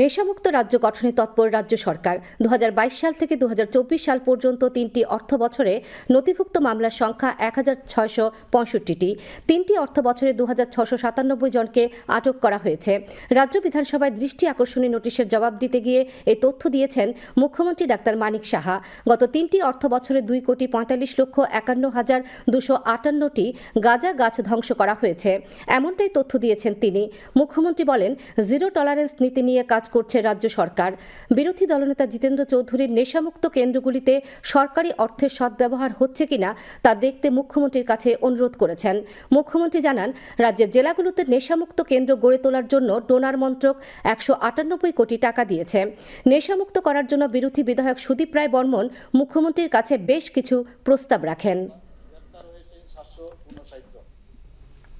নেশামুক্ত রাজ্য গঠনে তৎপর রাজ্য সরকার। দু হাজার বাইশ সাল থেকে দু হাজার চব্বিশ সাল পর্যন্ত তিনটি অর্থ বছরে নথিভুক্ত মামলার সংখ্যা এক হাজার ছয়শো পঁয়ষট্টিটি। তিনটি অর্থ বছরে দু হাজার ছশো সাতানব্বই জনকে আটক করা হয়েছে। রাজ্য বিধানসভায় দৃষ্টি আকর্ষণী নোটিশের জবাব দিতে গিয়ে এই তথ্য দিয়েছেন মুখ্যমন্ত্রী ডাক্তার মানিক সাহা। গত তিনটি অর্থ বছরে দুই কোটি পঁয়তাল্লিশ লক্ষ একান্ন হাজার দুশো আটান্নটি গাঁজা গাছ ধ্বংস করা হয়েছে। এমনটাই তথ্য দিয়েছেন তিনি। মুখ্যমন্ত্রী বলেন, জিরো টলারেন্স নীতি নিয়ে কাজ করছে রাজ্য সরকার। বিরোধী দলনেতা জিতেন্দ্র চৌধুরীর নেশামুক্ত কেন্দ্রগুলিতে সরকারি অর্থের সদ্ব্যবহার হচ্ছে কিনা তা দেখতে মুখ্যমন্ত্রীর কাছে অনুরোধ করেছেন। মুখ্যমন্ত্রী জানান, রাজ্যের জেলাগুলোতে নেশামুক্ত কেন্দ্র গড়ে তোলার জন্য ডোনার মন্ত্রক একশো আটানব্বই কোটি টাকা দিয়েছে। নেশামুক্ত করার জন্য বিরোধী বিধায়ক সুদীপ রায় বর্মন মুখ্যমন্ত্রীর কাছে বেশ কিছু প্রস্তাব রাখেন।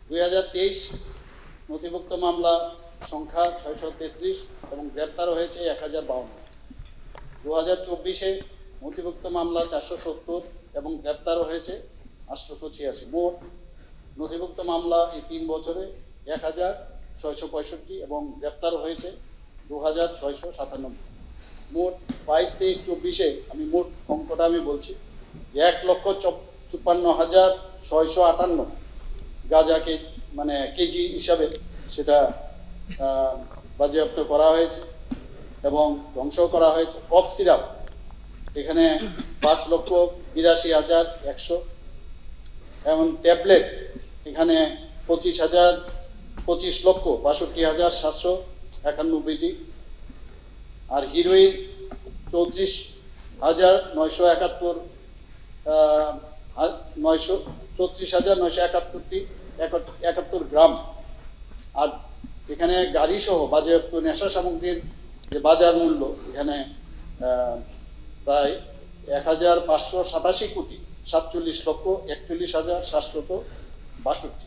দুই হাজার তেইশ নথিভুক্ত মামলা সংখ্যা ছয়শো তেত্রিশ এবং গ্রেপ্তার হয়েছে এক হাজার বাউন্ন। দু হাজার চব্বিশে নথিভুক্ত মামলা চারশো সত্তর এবং গ্রেপ্তার হয়েছে আটশোশো ছিয়াশি মোট নথিভুক্ত মামলা এই তিন বছরে এক হাজার ছয়শো পঁয়ষট্টি এবং গ্রেপ্তার হয়েছে দু হাজার ছয়শো সাতানব্বই। মোট বাইশ তেইশ চব্বিশে আমি মোট অঙ্কটা আমি বলছি এক লক্ষ চুপান্ন হাজার ছয়শো আটান্ন গাঁজাকে মানে কেজি হিসাবে সেটা বাজেয়াপ্ত করা হয়েছে এবং ধ্বংস করা হয়েছে। কফ সিরাপ, এখানে পাঁচ লক্ষ বিরাশি হাজার একশো। এবং ট্যাবলেট, এখানে পঁচিশ হাজার, পঁচিশ লক্ষ বাষট্টি হাজার সাতশো একানব্বইটি আর হিরোইন, চৌত্রিশ হাজার নয়শো একাত্তর নয়শো, চৌত্রিশ হাজার নয়শো একাত্তরটি, একাত্তর- গ্রাম। এখানে গাড়ি সহ বাজেয়াপ্ত নেশা সামগ্রীর যে বাজার মূল্য, এখানে প্রায় এক হাজার পাঁচশো সাতাশি কোটি, সাতচল্লিশ লক্ষ একচল্লিশ হাজার সাতশত বাষট্টি।